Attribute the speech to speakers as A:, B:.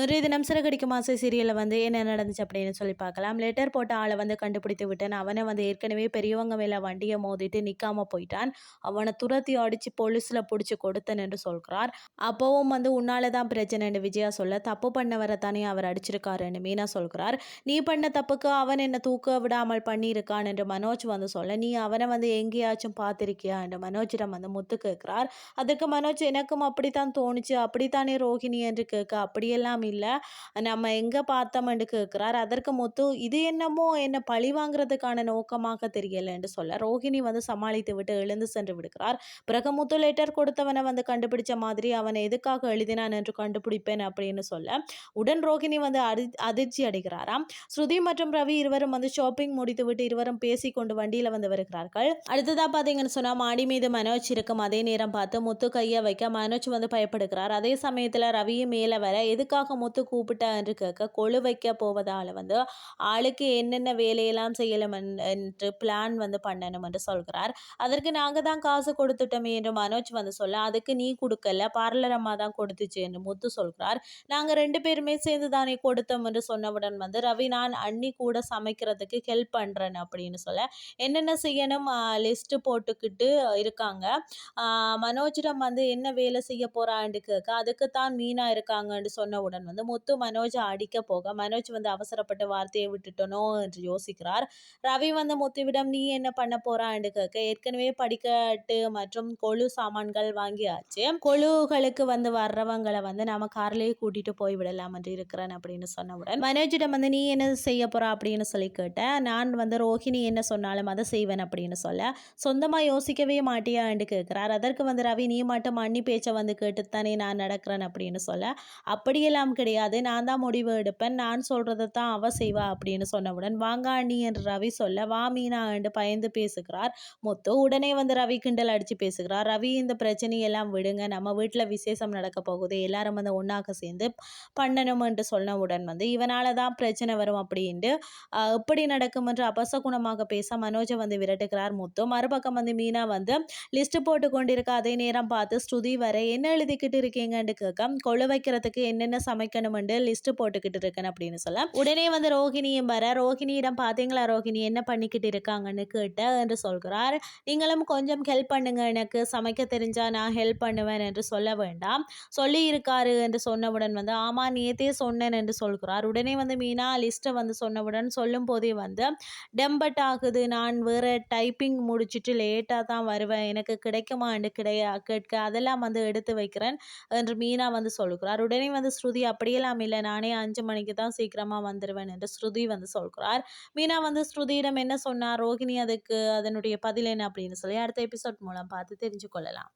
A: இன்றைய தினம் சிறகடிக்க மாச சீரியலில் வந்து என்ன நடந்துச்சு அப்படின்னு சொல்லி பார்க்கலாம். லெட்டர் போட்ட ஆளை வந்து கண்டுபிடித்து விட்டேன். அவனை வந்து ஏற்கனவே பெரியவங்க மேலே வண்டியை மோதிட்டு நிற்காம போயிட்டான். அவனை துரத்தி அடித்து போலீஸில் பிடிச்சி கொடுத்தன் என்று சொல்கிறார். அப்போவும் வந்து உன்னால தான் பிரச்சனைன்னு விஜயா சொல்ல தப்பு பண்ணவரை தானே அவர் அடிச்சிருக்காருன்னு மீனா சொல்கிறார். நீ பண்ண தப்புக்கு அவன் என்னை தூக்க விடாமல் பண்ணியிருக்கான் என்று மனோஜ் வந்து சொல்ல நீ அவனை வந்து எங்கேயாச்சும் பார்த்துருக்கியா என்று மனோஜிடம் வந்து முத்து கேட்கிறார். அதுக்கு மனோஜ் எனக்கும் அப்படித்தான் தோணுச்சு. அப்படித்தானே ரோஹிணி என்று கேட்க அப்படியெல்லாம் இல்லை. நம்ம எங்கே பார்த்தோம்னு கேட்குறார். அதற்கு முத்து இது என்னமோ என்னை பழி வாங்குறதுக்கான நோக்கமாக தெரியலன்னு சொல்ல ரோஹிணி வந்து சமாளித்து விட்டு எழுந்து சென்று விடுகிறார். பிறகு முத்து லெட்டர் கொடுத்தவனை வந்து கண்டுபிடிச்ச மாதிரி அவனை எதுக்காக எழுதினான் என்று கண்டுபிடிப்பேன் அப்படின்னு சொல்ல உடன் ரோஹிணி வந்து அதி அதிர்ச்சி அடைகிறாராம். ஸ்ருதி மற்றும் ரவி இருவரும் வந்து ஷாப்பிங் முடித்து விட்டு இருவரும் பேசி கொண்டு வண்டியில் வந்து வருகிறார்கள். அடுத்ததாக பார்த்தீங்கன்னு சொன்னால் மாடி மீது மனோஜ் இருக்கும். அதே நேரம் பார்த்து முத்து கையை வைக்க மனோஜ் வந்து பயப்படுகிறார். அதே சமயத்தில் ரவியும் மேலே வர எதுக்காக எதுக்காக முத்து கூப்பிட்டான்னு கேட்க கொழு வைக்க போவதால் வந்து ஆளுக்கு என்னென்ன வேலையெல்லாம் செய்யலாம் என்று பிளான் வந்து பண்ணணும் என்று சொல்கிறார். அதற்கு நாங்கள் தான் காசு கொடுத்துட்டோமே என்று மனோஜ் வந்து சொல்ல அதுக்கு நீ கொடுக்கல பார்லர் அம்மா தான் கொடுத்துச்சு என்று முத்து சொல்கிறார். நாங்கள் ரெண்டு பேருமே சேர்ந்து தானே கொடுத்தோம் என்று சொன்னவுடன் வந்து ரவி நான் அண்ணி கூட சமைக்கிறதுக்கு ஹெல்ப் பண்ணுறேன் அப்படின்னு சொல்ல என்னென்ன செய்யணும்? லிஸ்ட்டு போட்டுக்கிட்டு இருக்காங்க. மனோஜிடம் வந்து என்ன வேலை செய்ய போகிறான்னு கேட்க அதுக்கு தான் மீனா இருக்காங்கன்னு சொன்னவுடன் வந்து முத்து மனோஜ் அடிக்க போக மனோஜ் வந்து அவசரப்பட்டு வார்த்தையை விட்டுட்டனோ? என்று யோசிக்கிறார். ரவி வந்து முத்துவிடம் நீ என்ன பண்ண போறான்னு கேட்க ஏற்கனவே படிக்கட்டு மற்றும் கொழு சாமான்கள் வாங்கியாச்சு. கொழுகளுக்கு வந்து வர்றவங்களை வந்து நம்ம கார்லேயே கூட்டிட்டு போய் விடலாம் என்று இருக்கிறேன் அப்படின்னு சொன்னவுடன் மனோஜிடம் வந்து நீ என்ன செய்ய போற? அப்படின்னு சொல்லி கேட்டேன். நான் வந்து ரோஹிணி என்ன சொன்னாலும் அதை செய்வேன் அப்படின்னு சொல்ல சொந்தமாக யோசிக்கவே மாட்டியா? என்று கேட்கிறார். அதற்கு வந்து ரவி நீ மட்டும் மன்னி பேச்சை வந்து கேட்டுத்தானே நான் நடக்கிறேன் அப்படின்னு சொல்ல அப்படியெல்லாம் எல்லாம் கிடையாது. நான் தான் முடிவு எடுப்பேன். நான் சொல்கிறத தான் அவ செய்வா அப்படின்னு சொன்னவுடன் வாங்காண்டி என்று ரவி சொல்ல வா மீனா என்று பயந்து பேசுகிறார். முத்து உடனே வந்து ரவி கிண்டல் அடித்து பேசுகிறார். ரவி இந்த பிரச்சனையெல்லாம் விடுங்க. நம்ம வீட்டில் விசேஷம் நடக்க போகுது. எல்லாரும் வந்து ஒன்றாக சேர்ந்து பண்ணணும் என்று சொன்னவுடன் வந்து இவனால தான் பிரச்சனை வரும் அப்படின்ட்டு எப்படி நடக்கும் என்று அபசகுணமாக பேச மனோஜை வந்து விரட்டுகிறார். முத்து மறுபக்கம் வந்து மீனா வந்து லிஸ்ட் போட்டு கொண்டிருக்க அதே நேரம் பார்த்து ஸ்ருதி வரை. என்ன எழுதிக்கிட்டு இருக்கீங்கன்னு கேட்க கொழு வைக்கிறதுக்கு என்னென்ன சமைக்கணுமெண்டு லிஸ்ட்டு போட்டுக்கிட்டு இருக்கேன் அப்படின்னு சொல்ல. உடனே வந்து ரோஹிணியும் வர ரோஹிணியிடம் பார்த்தீங்களா ரோஹிணி? என்ன பண்ணிக்கிட்டு இருக்காங்கன்னு கேட்ட என்று சொல்கிறார். நீங்களும் கொஞ்சம் ஹெல்ப் பண்ணுங்க. எனக்கு சமைக்க தெரிஞ்சா நான் ஹெல்ப் பண்ணுவேன் என்று சொல்ல வேண்டாம். சொல்லி இருக்காரு என்று சொன்னவுடன் வந்து ஆமா நேத்தே சொன்னேன் என்று சொல்கிறார். உடனே வந்து மீனா லிஸ்ட்டை வந்து சொன்னவுடன் சொல்லும் போதே வந்து டெம்பட் ஆகுது. நான் வேறு டைப்பிங் முடிச்சுட்டு லேட்டாக தான் வருவேன். எனக்கு கிடைக்குமா? என்று கிடையா கேட்க அதெல்லாம் வந்து எடுத்து வைக்கிறேன் என்று மீனா வந்து சொல்கிறார். உடனே வந்து ஸ்ருதி அப்படியெல்லாம் இல்லை. நானே அஞ்சு மணிக்கு தான் சீக்கிரமாக வந்துடுவேன் என்று ஸ்ருதி வந்து சொல்கிறார். மீனா வந்து ஸ்ருதியிடம் என்ன சொன்னார் ரோகிணி அதுக்கு அதனுடைய பதில் என்ன? அப்படின்னு சொல்லி அடுத்த எபிசோட் மூலம் பார்த்து தெரிஞ்சு கொள்ளலாம்.